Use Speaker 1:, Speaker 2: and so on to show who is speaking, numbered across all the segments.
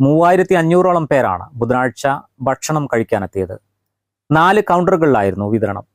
Speaker 1: മൂവായിരത്തി അഞ്ഞൂറോളം പേരാണ് ബുധനാഴ്ച ഭക്ഷണം കഴിക്കാനെത്തിയത്. നാല് കൗണ്ടറുകളിലായിരുന്നു വിതരണം.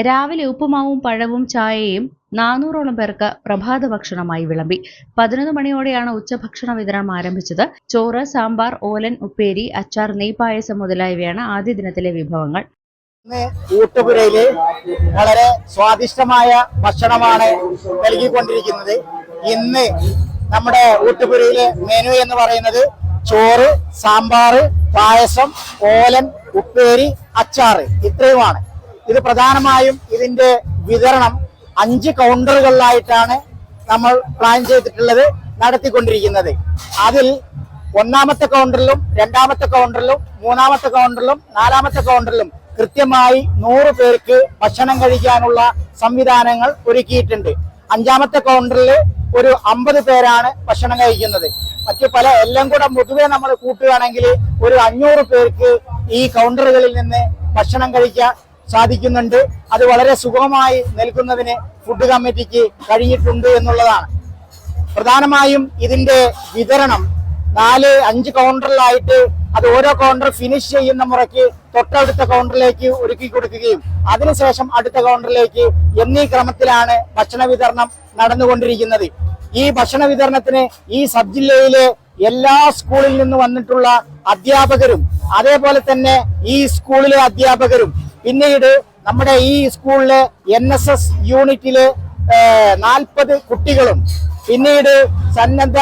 Speaker 2: രാവിലെ ഉപ്പുമാവും പഴവും ചായയും നാനൂറോളം പേർക്ക് പ്രഭാത ഭക്ഷണമായി വിളമ്പി. പതിനൊന്ന് മണിയോടെയാണ് ഉച്ചഭക്ഷണ വിതരണം ആരംഭിച്ചത്. ചോറ് സാമ്പാർ ഓലൻ ഉപ്പേരി അച്ചാർ നെയ്പായസം മുതലായവയാണ് ആദ്യ ദിനത്തിലെ വിഭവങ്ങൾ.
Speaker 3: ഊട്ടുപുരയിൽ വളരെ സ്വാദിഷ്ടമായ ഭക്ഷണമാണ് നൽകിക്കൊണ്ടിരിക്കുന്നത്. ഇന്ന് നമ്മുടെ ഊട്ടുപുരയിലെ മെനു എന്ന് പറയുന്നത് ചോറ് സാമ്പാറ് പായസം ഓലൻ ഉപ്പേരി അച്ചാറ് ഇത്രയുമാണ്. ഇത് പ്രധാനമായും ഇതിന്റെ വിതരണം അഞ്ച് കൗണ്ടറുകളിലായിട്ടാണ് നമ്മൾ പ്ലാൻ ചെയ്തിട്ടുള്ളത് നടത്തിക്കൊണ്ടിരിക്കുന്നത്. അതിൽ ഒന്നാമത്തെ കൗണ്ടറിലും രണ്ടാമത്തെ കൗണ്ടറിലും മൂന്നാമത്തെ കൗണ്ടറിലും നാലാമത്തെ കൗണ്ടറിലും കൃത്യമായി നൂറ് പേർക്ക് ഭക്ഷണം കഴിക്കാനുള്ള സംവിധാനങ്ങൾ ഒരുക്കിയിട്ടുണ്ട്. അഞ്ചാമത്തെ കൗണ്ടറിൽ ഒരു അമ്പത് പേരാണ് ഭക്ഷണം കഴിക്കുന്നത്. മറ്റു പല എല്ലാം കൂടെ പൊതുവെ നമ്മൾ കൂട്ടുകയാണെങ്കിൽ ഒരു അഞ്ഞൂറ് പേർക്ക് ഈ കൗണ്ടറുകളിൽ നിന്ന് ഭക്ഷണം കഴിക്കാൻ സാധിക്കുന്നുണ്ട്. അത് വളരെ സുഗമമായി നിൽക്കുന്നതിന് ഫുഡ് കമ്മിറ്റിക്ക് കഴിഞ്ഞിട്ടുണ്ട് എന്നുള്ളതാണ്. പ്രധാനമായും ഇതിന്റെ വിതരണം നാല് അഞ്ച് കൗണ്ടറിലായിട്ട് അത് ഓരോ കൗണ്ടർ ഫിനിഷ് ചെയ്യുന്ന മുറയ്ക്ക് തൊട്ടടുത്ത കൗണ്ടറിലേക്ക് ഒരുക്കി കൊടുക്കുകയും അതിനുശേഷം അടുത്ത കൗണ്ടറിലേക്ക് എന്നീ ക്രമത്തിലാണ് ഭക്ഷണ വിതരണം നടന്നുകൊണ്ടിരിക്കുന്നത്. ഈ ഭക്ഷണ വിതരണത്തിന് ഈ സബ് ജില്ലയിലെ എല്ലാ സ്കൂളിൽ നിന്ന് വന്നിട്ടുള്ള അധ്യാപകരും അതേപോലെ തന്നെ ഈ സ്കൂളിലെ അധ്യാപകരും പിന്നീട് നമ്മുടെ ഈ സ്കൂളിലെ എൻ എസ് എസ് യൂണിറ്റിലെ നാൽപ്പത് കുട്ടികളും പിന്നീട് സന്നദ്ധ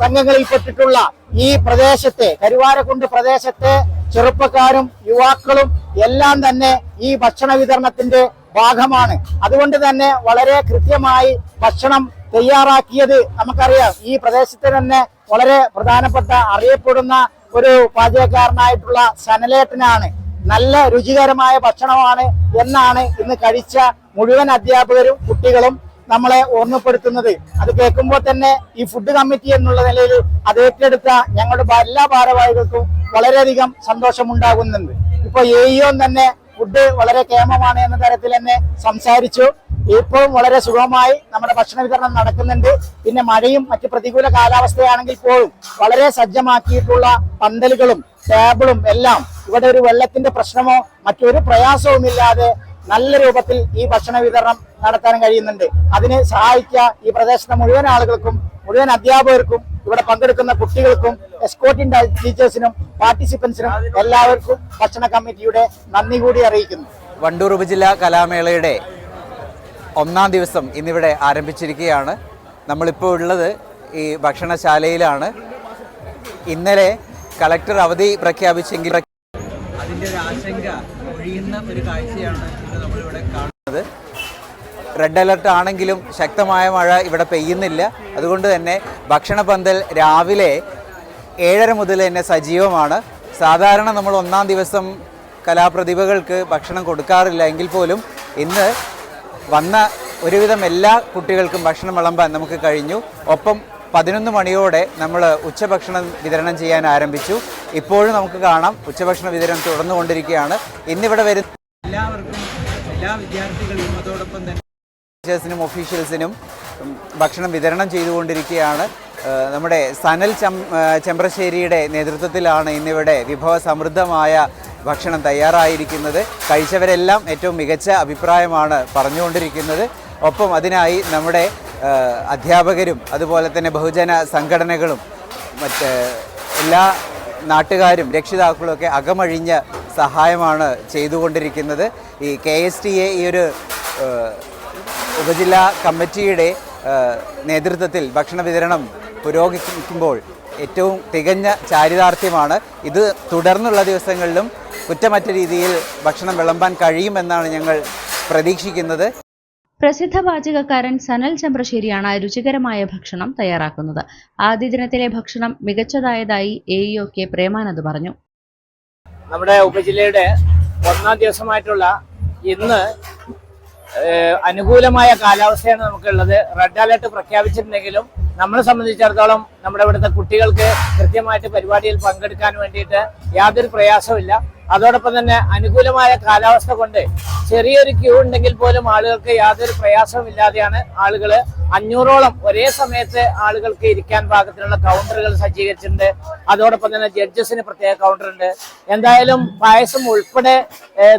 Speaker 3: സംഘങ്ങളിൽപ്പെട്ടിട്ടുള്ള ഈ പ്രദേശത്തെ കരുവാരക്കുണ്ട് പ്രദേശത്തെ ചെറുപ്പക്കാരും യുവാക്കളും എല്ലാം തന്നെ ഈ ഭക്ഷണ വിതരണത്തിന്റെ ഭാഗമാണ്. അതുകൊണ്ട് തന്നെ വളരെ കൃത്യമായി ഭക്ഷണം തയ്യാറാക്കിയത് നമുക്കറിയാം. ഈ പ്രദേശത്തെ തന്നെ വളരെ പ്രധാനപ്പെട്ട അറിയപ്പെടുന്ന ഒരു പാചകക്കാരനായിട്ടുള്ള സനലേട്ടനാണ്. നല്ല രുചികരമായ ഭക്ഷണമാണ് എന്നാണ് ഇന്ന് കഴിച്ച മുഴുവൻ അധ്യാപകരും കുട്ടികളും നമ്മളെ ഓർമ്മപ്പെടുത്തുന്നത്. അത് കേൾക്കുമ്പോൾ തന്നെ ഈ ഫുഡ് കമ്മിറ്റി എന്നുള്ള നിലയിൽ അത് ഏറ്റെടുത്ത ഞങ്ങളുടെ എല്ലാ ഭാരവാഹികൾക്കും വളരെയധികം സന്തോഷമുണ്ടാകുന്നുണ്ട്. ഇപ്പൊ എഇഒ തന്നെ ഫുഡ് വളരെ കേമമാണ് എന്ന തരത്തിൽ തന്നെ സംസാരിച്ചു. ഇപ്പോഴും വളരെ സുഖമായി നമ്മുടെ ഭക്ഷണ വിതരണം നടക്കുന്നുണ്ട്. പിന്നെ മഴയും മറ്റു പ്രതികൂല കാലാവസ്ഥയാണെങ്കിൽ പോലും വളരെ സജ്ജമാക്കിയിട്ടുള്ള പന്തലുകളും ടേബിളും എല്ലാം ഇവിടെ ഒരു വെള്ളത്തിന്റെ പ്രശ്നമോ മറ്റൊരു പ്രയാസവുമില്ലാതെ നല്ല രൂപത്തിൽ ഈ ഭക്ഷണ വിതരണം നടത്താൻ കഴിയുന്നുണ്ട്. അതിനെ സഹായിച്ച ഈ പ്രദേശത്തെ മുഴുവൻ ആളുകൾക്കും മുഴുവൻ അധ്യാപകർക്കും ഇവിടെ പങ്കെടുക്കുന്ന കുട്ടികൾക്കും എസ്കോട്ടിൻ ടീച്ചേഴ്സിനും പാർട്ടിസിപ്പൻസിനും എല്ലാവർക്കും ഭക്ഷണ കമ്മിറ്റിയുടെ നന്ദി കൂടി അറിയിക്കുന്നു.
Speaker 4: വണ്ടൂർ ഉപജില്ലാ കലാമേളയുടെ ഒന്നാം ദിവസം ഇന്നിവിടെ ആരംഭിച്ചിരിക്കുകയാണ്. നമ്മളിപ്പോൾ ഉള്ളത് ഈ ഭക്ഷണശാലയിലാണ്. ഇന്നലെ കളക്ടർ അവധി പ്രഖ്യാപിച്ചെങ്കിൽ അതിന്റെ ഒരു ആശങ്ക ഒഴിയുന്ന ഒരു കാഴ്ചയാണ് ഇന്ന് നമ്മളിവിടെ കാണുന്നത്. റെഡ് അലർട്ട് ആണെങ്കിലും ശക്തമായ മഴ ഇവിടെ പെയ്യുന്നില്ല. അതുകൊണ്ട് തന്നെ ഭക്ഷണ പന്തൽ രാവിലെ ഏഴര മുതൽ തന്നെ സജീവമാണ്. സാധാരണ നമ്മൾ ഒന്നാം ദിവസം കലാപ്രതിഭകൾക്ക് ഭക്ഷണം കൊടുക്കാറില്ല. എങ്കിൽ പോലും ഇന്ന് വന്ന ഒരുവിധം എല്ലാ കുട്ടികൾക്കും ഭക്ഷണം വിളമ്പാൻ നമുക്ക് കഴിഞ്ഞു. ഒപ്പം പതിനൊന്ന് മണിയോടെ നമ്മൾ ഉച്ചഭക്ഷണം വിതരണം ചെയ്യാൻ ആരംഭിച്ചു. ഇപ്പോഴും നമുക്ക് കാണാം ഉച്ചഭക്ഷണ വിതരണം തുടർന്നുകൊണ്ടിരിക്കുകയാണ്. ഇന്നിവിടെ വരുന്ന എല്ലാവർക്കും എല്ലാ വിദ്യാർത്ഥികളും അതോടൊപ്പം തന്നെ ടീച്ചേഴ്സിനും ഒഫീഷ്യൽസിനും ഭക്ഷണം വിതരണം ചെയ്തുകൊണ്ടിരിക്കുകയാണ്. നമ്മുടെ സനൽ ചം ചെമ്പ്രശ്ശേരിയുടെ നേതൃത്വത്തിലാണ് ഇന്നിവിടെ വിഭവ സമൃദ്ധമായ ഭക്ഷണം തയ്യാറായിരിക്കുന്നത്. കഴിച്ചവരെല്ലാം ഏറ്റവും മികച്ച അഭിപ്രായമാണ് പറഞ്ഞുകൊണ്ടിരിക്കുന്നത്. ഒപ്പം അതിനായി നമ്മുടെ അധ്യാപകരും അതുപോലെ തന്നെ ബഹുജന സംഘടനകളും മറ്റ് എല്ലാ നാട്ടുകാരും രക്ഷിതാക്കളും ഒക്കെ അകമഴിഞ്ഞ സഹായമാണ് ചെയ്തുകൊണ്ടിരിക്കുന്നത്. ഈ കെ എസ് ടി എ ഈ ഒരു ഉപജില്ലാ കമ്മിറ്റിയുടെ നേതൃത്വത്തിൽ ഭക്ഷണ വിതരണം പുരോഗമിക്കുമ്പോൾ ഏറ്റവും തികഞ്ഞ ചാരിതാർത്ഥ്യമാണ്. ഇത് തുടർന്നുള്ള ദിവസങ്ങളിലും കുറ്റമറ്റ രീതിയിൽ ഭക്ഷണം വിളമ്പാൻ കഴിയുമെന്നാണ് ഞങ്ങൾ പ്രതീക്ഷിക്കുന്നത്.
Speaker 2: പ്രസിദ്ധ പാചകക്കാരൻ സനൽ ചമ്പ്രശ്ശേരിയാണ് രുചികരമായ ഭക്ഷണം തയ്യാറാക്കുന്നത്. ആദ്യ ദിനത്തിലെ ഭക്ഷണം മികച്ചതായതായി എ ഇഒ കെ പ്രേമാനന്ദ് പറഞ്ഞു.
Speaker 5: നമ്മുടെ ഉപജില്ലയുടെ ഒന്നാം ദിവസമായിട്ടുള്ള ഇന്ന് അനുകൂലമായ കാലാവസ്ഥയാണ് നമുക്കുള്ളത്. റെഡ് അലർട്ട് പ്രഖ്യാപിച്ചിട്ടുണ്ടെങ്കിലും നമ്മളെ സംബന്ധിച്ചിടത്തോളം നമ്മുടെ ഇവിടുത്തെ കുട്ടികൾക്ക് കൃത്യമായിട്ട് പരിപാടിയിൽ പങ്കെടുക്കാൻ വേണ്ടിയിട്ട് യാതൊരു പ്രയാസമില്ല അതോടൊപ്പം തന്നെ അനുകൂലമായ കാലാവസ്ഥ കൊണ്ട് ചെറിയൊരു ക്യൂ ഉണ്ടെങ്കിൽ പോലും ആളുകൾക്ക് യാതൊരു പ്രയാസവും ഇല്ലാതെയാണ് ആളുകൾ അഞ്ഞൂറോളം ഒരേ സമയത്ത് ആളുകൾക്ക് ഇരിക്കാൻ പാകത്തിനുള്ള കൗണ്ടറുകൾ സജ്ജീകരിച്ചിട്ടുണ്ട്. അതോടൊപ്പം തന്നെ ജഡ്ജസിന് പ്രത്യേക കൗണ്ടർ ഉണ്ട്. എന്തായാലും പായസം ഉൾപ്പെടെ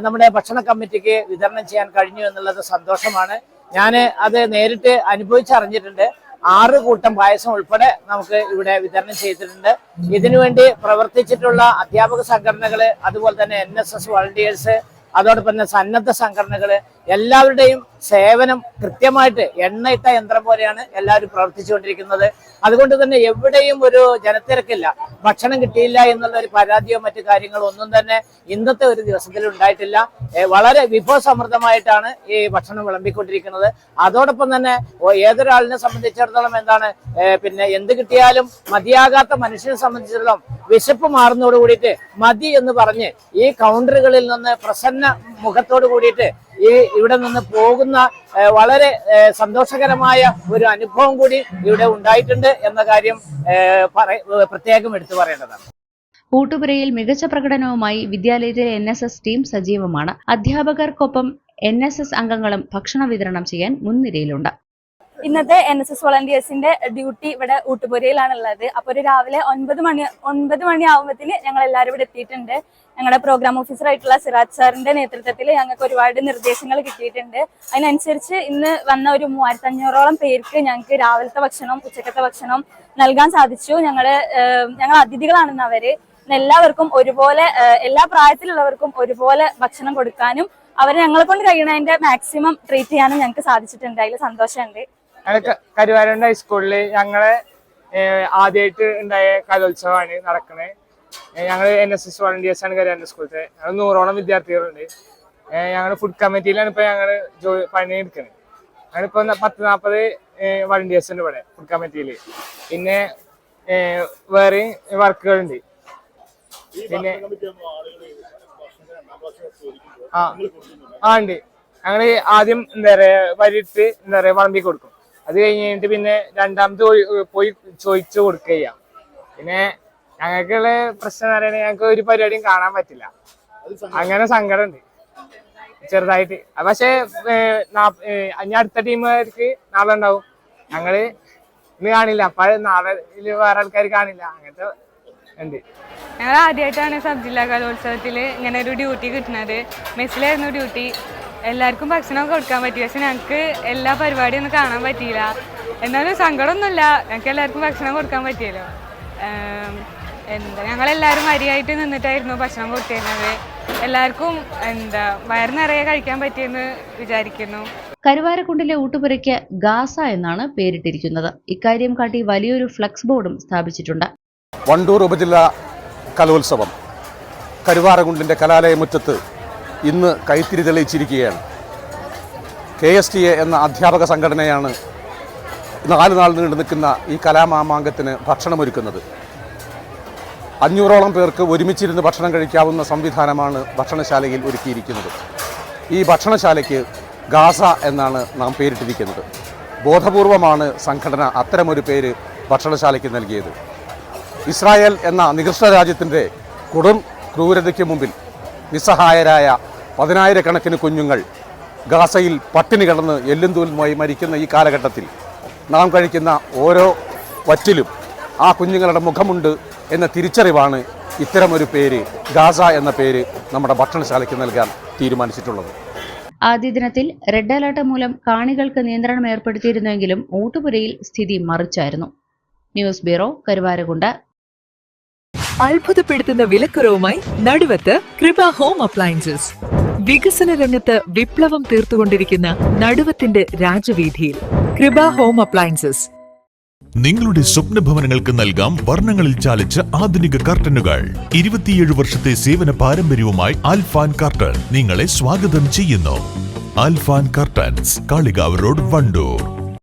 Speaker 5: നമ്മുടെ ഭക്ഷണ കമ്മിറ്റിക്ക് വിതരണം ചെയ്യാൻ കഴിഞ്ഞു എന്നുള്ളത് സന്തോഷമാണ്. ഞാൻ അത് നേരിട്ട് അനുഭവിച്ചറിഞ്ഞിട്ടുണ്ട്. ആറ് കൂട്ടം പായസം ഉൾപ്പെടെ നമുക്ക് ഇവിടെ വിതരണം ചെയ്തിട്ടുണ്ട്. ഇതിനുവേണ്ടി പ്രവർത്തിച്ചിട്ടുള്ള അധ്യാപക സംഘടനകൾ അതുപോലെ തന്നെ എൻ എസ് എസ് വളണ്ടിയേഴ്സ് അതോടൊപ്പം തന്നെ സന്നദ്ധ സംഘടനകൾ എല്ലാവരുടെയും സേവനം കൃത്യമായിട്ട് എണ്ണയിട്ട യന്ത്രം പോലെയാണ് എല്ലാവരും പ്രവർത്തിച്ചുകൊണ്ടിരിക്കുന്നത്. അതുകൊണ്ട് തന്നെ എവിടെയും ഒരു ജനത്തിരക്കില്ല. ഭക്ഷണം കിട്ടിയില്ല എന്നുള്ള ഒരു പരാതിയോ മറ്റു കാര്യങ്ങളോ ഒന്നും തന്നെ ഇന്നത്തെ ഒരു ദിവസത്തിൽ ഉണ്ടായിട്ടില്ല. വളരെ വിഭവസമൃദ്ധമായിട്ടാണ് ഈ ഭക്ഷണം വിളമ്പിക്കൊണ്ടിരിക്കുന്നത്. അതോടൊപ്പം തന്നെ ഏതൊരാളിനെ സംബന്ധിച്ചിടത്തോളം എന്താണ് പിന്നെ എന്ത് കിട്ടിയാലും മതിയാകാത്ത മനുഷ്യനെ സംബന്ധിച്ചിടത്തോളം വിശപ്പ് മാറുന്നതോട് കൂടിയിട്ട് മതി എന്ന് പറഞ്ഞ് ഈ കൗണ്ടറുകളിൽ നിന്ന് പ്രസന്ന മുഖത്തോട് കൂടിയിട്ട് ഈ ഇവിടെ നിന്ന് പോകുന്ന വളരെ സന്തോഷകരമായ ഒരു അനുഭവം കൂടി ഇവിടെ ഉണ്ടായിട്ടുണ്ട് എന്ന കാര്യം പ്രത്യേകം എടുത്തു പറയേണ്ടതാണ്.
Speaker 2: കൂട്ടുപുരയിൽ മികച്ച പ്രകടനവുമായി വിദ്യാലയത്തിലെ എൻ എസ് എസ് ടീം സജീവമാണ്. അധ്യാപകർക്കൊപ്പം എൻ എസ് എസ് അംഗങ്ങളും ഭക്ഷണ വിതരണം ചെയ്യാൻ മുൻനിരയിലുണ്ട്.
Speaker 6: ഇന്നത്തെ എൻ എസ് എസ് വോളണ്ടിയേഴ്സിന്റെ ഡ്യൂട്ടി ഇവിടെ ഊട്ടുപുരയിലാണുള്ളത്. അപ്പൊ ഒരു രാവിലെ ഒൻപത് മണി ഒൻപത് മണി ആകുമ്പത്തിന് ഞങ്ങൾ എല്ലാവരും ഇവിടെ എത്തിയിട്ടുണ്ട്. ഞങ്ങളുടെ പ്രോഗ്രാം ഓഫീസർ ആയിട്ടുള്ള സിറാജ് സാറിന്റെ നേതൃത്വത്തിൽ ഞങ്ങൾക്ക് ഒരുപാട് നിർദ്ദേശങ്ങൾ കിട്ടിയിട്ടുണ്ട്. അതിനനുസരിച്ച് ഇന്ന് വന്ന ഒരു മൂവായിരത്തി അഞ്ഞൂറോളം പേർക്ക് ഞങ്ങൾക്ക് രാവിലത്തെ ഭക്ഷണം ഉച്ചക്കത്തെ ഭക്ഷണം നൽകാൻ സാധിച്ചു. ഞങ്ങൾ ഞങ്ങൾ അതിഥികളാണെന്ന് അവർ. എല്ലാവർക്കും ഒരുപോലെ എല്ലാ പ്രായത്തിലുള്ളവർക്കും ഒരുപോലെ ഭക്ഷണം കൊടുക്കാനും അവരെ ഞങ്ങളെ കൊണ്ട് കഴിയുന്നതിന്റെ മാക്സിമം ട്രീറ്റ് ചെയ്യാനും ഞങ്ങൾക്ക് സാധിച്ചിട്ടുണ്ട്. അതിൽ സന്തോഷമുണ്ട്.
Speaker 5: കരുവാരണ്ട് ഹൈസ്കൂളിൽ ഞങ്ങളെ ആദ്യമായിട്ട് ഉണ്ടായ കലോത്സവമാണ് നടക്കുന്നത് ഞങ്ങൾ എൻ എസ് എസ് വോളണ്ടിയേഴ്സ് ആണ് കരുവാരണ്ട് സ്കൂളത്തെ ഞങ്ങൾ നൂറോളം വിദ്യാർത്ഥികളുണ്ട്. ഞങ്ങൾ ഫുഡ് കമ്മിറ്റിയിലാണ് ഇപ്പോൾ ഞങ്ങൾ ജോലി പണിയെടുക്കുന്നത് ഞങ്ങളിപ്പോ ന- പത്ത് നാൽപ്പത് വോളണ്ടിയേഴ്സ് ഉണ്ട് ഇവിടെ ഫുഡ് കമ്മിറ്റിയിൽ പിന്നെ വേറെയും വർക്കുകളുണ്ട്. പിന്നെ ആ. ആ ഉണ്ട്. ഞങ്ങൾ ആദ്യം എന്താ പറയാ വരിട്ട് എന്താ പറയാ വളമ്പി കൊടുക്കും. അത് കഴിഞ്ഞിട്ട് പിന്നെ രണ്ടാമത് പോയി- ചോദിച്ചു കൊടുക്കുക പിന്നെ ഞങ്ങൾക്കുള്ള പ്രശ്നം എന്ന് പറയുന്നത് ഞങ്ങൾക്ക് ഒരു പരിപാടിയും കാണാൻ പറ്റില്ല. അങ്ങനെ സങ്കടം ഉണ്ട് ചെറുതായിട്ട്. പക്ഷേ ഞാൻ അടുത്ത ടീമുകാർക്ക് നാളെ ഉണ്ടാവും. ഞങ്ങൾ ഇന്ന് കാണില്ല. അപ്പൊ നാളെ വേറെ ആൾക്കാർ കാണില്ല. അങ്ങനത്തെ ഉണ്ട്
Speaker 7: ഞങ്ങൾ ആദ്യമായിട്ടാണ് സബ് ജില്ലാ കലോത്സവത്തിൽ ഇങ്ങനെ ഒരു ഡ്യൂട്ടി കിട്ടുന്നത് മെസ്സിലായിരുന്നു ഡ്യൂട്ടി എല്ലാവർക്കും ഭക്ഷണം കൊടുക്കാൻ പറ്റി. പക്ഷെ ഞങ്ങൾക്ക് എല്ലാ പരിപാടിയും ഒന്നും കാണാൻ പറ്റിയില്ല. എന്നാലും സങ്കടമൊന്നുമില്ല. ഞങ്ങൾക്ക് എല്ലാവർക്കും ഭക്ഷണം കൊടുക്കാൻ പറ്റിയല്ലോ. എന്താ ഞങ്ങളെല്ലാവരും അരിയായിട്ട് നിന്നിട്ടായിരുന്നു ഭക്ഷണം കൊടുത്തിരുന്നത്. എല്ലാവർക്കും എന്താ വയറ് നിറയെ കഴിക്കാൻ പറ്റിയെന്ന് വിചാരിക്കുന്നു.
Speaker 2: കരുവാരക്കുണ്ടിലെ ഊട്ടുപുരയ്ക്ക് ഗാസ എന്നാണ് പേരിട്ടിരിക്കുന്നത്. ഇക്കാര്യം കാട്ടി വലിയൊരു ഫ്ലക്സ് ബോർഡും സ്ഥാപിച്ചിട്ടുണ്ട്.
Speaker 8: വണ്ടൂർ ഉപജില്ലാ കലോത്സവം. കലാലയ കലാലയമുറ്റത്ത് ഇന്ന് കൈത്തിരി തെളിയിച്ചിരിക്കുകയാണ്. കെ എസ് ടി എ എന്ന അധ്യാപക സംഘടനയാണ് നാല് നാൾ നീണ്ടു നിൽക്കുന്ന ഈ കലാമാമാങ്കത്തിന് ഭക്ഷണമൊരുക്കുന്നത്. അഞ്ഞൂറോളം പേർക്ക് ഒരുമിച്ചിരുന്ന് ഭക്ഷണം കഴിക്കാവുന്ന സംവിധാനമാണ് ഭക്ഷണശാലയിൽ ഒരുക്കിയിരിക്കുന്നത്. ഈ ഭക്ഷണശാലയ്ക്ക് ഗാസ എന്നാണ് നാം പേരിട്ടിരിക്കുന്നത്. ബോധപൂർവമാണ് സംഘടന അത്തരമൊരു പേര് ഭക്ഷണശാലയ്ക്ക് നൽകിയത്. ഇസ്രായേൽ എന്ന നികൃഷ്ട രാജ്യത്തിന്റെ കൊടും ക്രൂരതയ്ക്ക് മുമ്പിൽ നിസ്സഹായരായ പതിനായിരക്കണക്കിന് കുഞ്ഞുങ്ങൾ ഗാസയിൽ പട്ടിണി കിടന്ന് എല്ലും തൂലുമായി മരിക്കുന്ന ഈ കാലഘട്ടത്തിൽ നാം കഴിക്കുന്ന ഓരോ വറ്റിലും ആ കുഞ്ഞുങ്ങളുടെ മുഖമുണ്ട് എന്ന തിരിച്ചറിവാണ് ഇത്തരമൊരു പേര് ഗാസ എന്ന പേര് നമ്മുടെ ഭക്ഷണശാലയ്ക്ക് നൽകാൻ തീരുമാനിച്ചിട്ടുള്ളത്.
Speaker 2: ആദ്യ ദിനത്തിൽ റെഡ് അലർട്ട് മൂലം കാണികൾക്ക് നിയന്ത്രണം ഏർപ്പെടുത്തിയിരുന്നെങ്കിലും ഊട്ടുപുരയിൽ സ്ഥിതി മറിച്ചായിരുന്നു. News bureau Karuvarakundu.
Speaker 9: അത്ഭുതപ്പെടുത്തുന്ന വിലക്കുറവുമായി നടുവത്ത് കൃപ ഹോം അപ്ലയൻസസ്. വികസന രംഗത്ത് വിപ്ലവം തീർത്തുകൊണ്ടിരിക്കുന്ന നടുവത്തിന്റെ രാജവീതിയിൽ കൃപ ഹോം അപ്ലയൻസസ്.
Speaker 10: നിങ്ങളുടെ സ്വപ്ന ഭവനങ്ങൾക്ക് നൽകാം വർണങ്ങളിൽ ചാലിച്ച ആധുനിക കർട്ടനുകൾ. ഇരുപത്തിയേഴ് വർഷത്തെ സേവന പാരമ്പര്യവുമായി ആൽഫാൻ കർട്ടൻ നിങ്ങളെ സ്വാഗതം ചെയ്യുന്നു. Alfan curtains Kalikavu road Wandoor.